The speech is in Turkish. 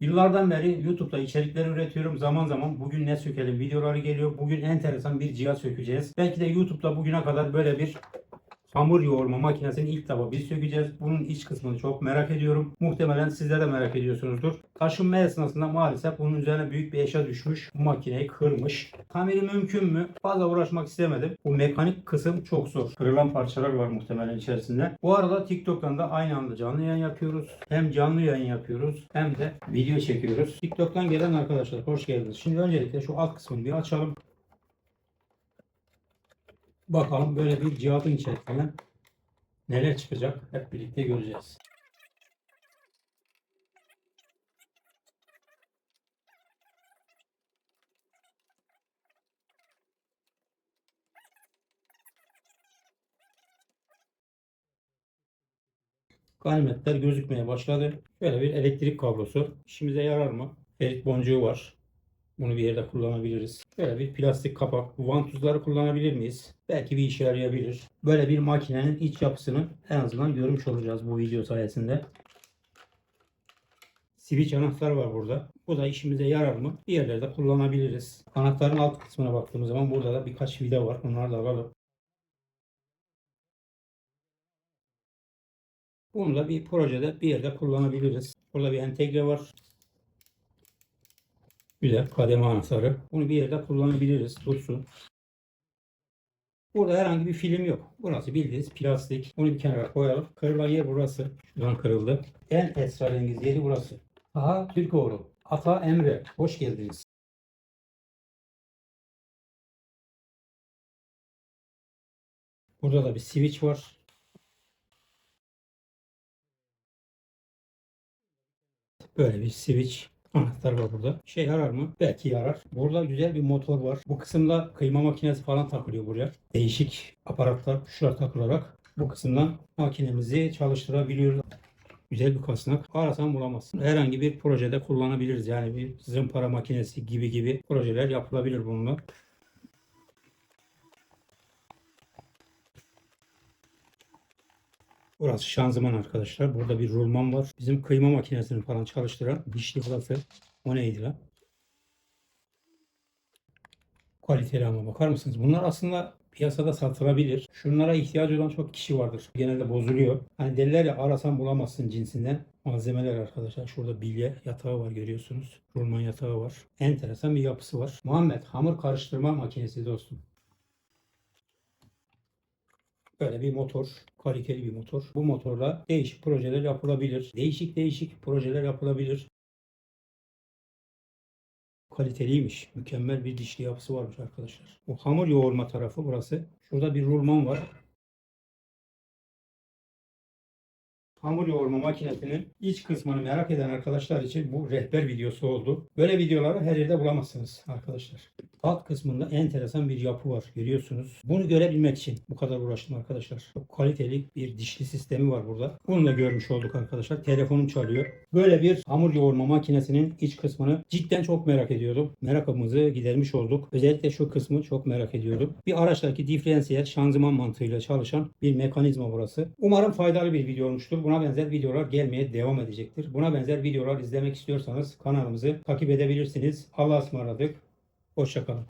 Yıllardan beri YouTube'da içerikler üretiyorum. Zaman zaman bugün ne sökelim videoları geliyor. Bugün enteresan bir cihaz sökeceğiz. Belki de YouTube'da bugüne kadar böyle bir hamur yoğurma makinesini ilk defa biz sökeceğiz. Bunun iç kısmını çok merak ediyorum. Muhtemelen sizler de merak ediyorsunuzdur. Taşınma esnasında maalesef bunun üzerine büyük bir eşya düşmüş. Bu makineyi kırmış. Tamiri mümkün mü? Fazla uğraşmak istemedim. Bu mekanik kısım çok zor. Kırılan parçalar var muhtemelen içerisinde. Bu arada TikTok'tan da aynı anda canlı yayın yapıyoruz. Hem canlı yayın yapıyoruz hem de video çekiyoruz. TikTok'tan gelen arkadaşlar hoş geldiniz. Şimdi öncelikle şu alt kısmını bir açalım. Bakalım böyle bir cihazın içerisinden neler çıkacak hep birlikte göreceğiz. Ganimetler gözükmeye başladı. Şöyle bir elektrik kablosu. İşimize yarar mı? Ferit boncuğu var. Bunu bir yerde kullanabiliriz. Şöyle bir plastik kapak. Vantuzları kullanabilir miyiz? Belki bir işe yarayabilir. Böyle bir makinenin iç yapısını en azından görmüş olacağız bu video sayesinde. Switch anahtar var burada. Bu da işimize yarar mı? Bir yerlerde kullanabiliriz. Anahtarın alt kısmına baktığımız zaman burada da birkaç vida var. Bunları da alalım. Bunu da bir projede bir yerde kullanabiliriz. Burada bir entegre var. Güzel kademe anahtarı. Bunu bir yerde kullanabiliriz. Dursun. Burada herhangi bir film yok. Burası bildiğiniz plastik. Bunu bir kenara koyalım. Kırılan yer burası. Şuradan kırıldı. En esrarengiz yeri burası. Aha Türkoğlu. Ata Emre. Hoş geldiniz. Burada da bir switch var. Böyle bir switch anahtar var burada. Şey yarar mı? Belki yarar. Burada güzel bir motor var. Bu kısımda kıyma makinesi falan takılıyor buraya. Değişik aparatlar, tuşlar takılarak bu kısımdan makinemizi çalıştırabiliyoruz. Güzel bir kasnak. Arasan bulamazsın. Herhangi bir projede kullanabiliriz. Yani bir zımpara makinesi gibi gibi projeler yapılabilir bununla. Burası şanzıman arkadaşlar. Burada bir rulman var. Bizim kıyma makinesini falan çalıştıran dişli burası. O neydi lan? Kaliteli ama bakar mısınız? Bunlar aslında piyasada satılabilir. Şunlara ihtiyacı olan çok kişi vardır. Genelde bozuluyor. Hani derler ya arasan bulamazsın cinsinden. Malzemeler arkadaşlar. Şurada bilye yatağı var görüyorsunuz. Rulman yatağı var. Enteresan bir yapısı var. Muhammed hamur karıştırma makinesi dostum. Böyle bir motor, kaliteli bir motor. Bu motorla değişik projeler yapılabilir. Değişik değişik projeler yapılabilir. Kaliteliymiş. Mükemmel bir dişli yapısı varmış arkadaşlar. Bu hamur yoğurma tarafı burası. Şurada bir rulman var. Hamur yoğurma makinesinin iç kısmını merak eden arkadaşlar için bu rehber videosu oldu. Böyle videoları her yerde bulamazsınız arkadaşlar. Alt kısmında enteresan bir yapı var görüyorsunuz. Bunu görebilmek için bu kadar uğraştım arkadaşlar. Çok kaliteli bir dişli sistemi var burada. Bunu da görmüş olduk arkadaşlar. Telefonum çalıyor. Böyle bir hamur yoğurma makinesinin iç kısmını cidden çok merak ediyordum. Merakımızı gidermiş olduk. Özellikle şu kısmı çok merak ediyordum. Bir araçtaki diferansiyel şanzıman mantığıyla çalışan bir mekanizma burası. Umarım faydalı bir video olmuştur. Buna benzer videolar gelmeye devam edecektir. Buna benzer videolar izlemek istiyorsanız kanalımızı takip edebilirsiniz. Allah'a ısmarladık. Hoşçakalın.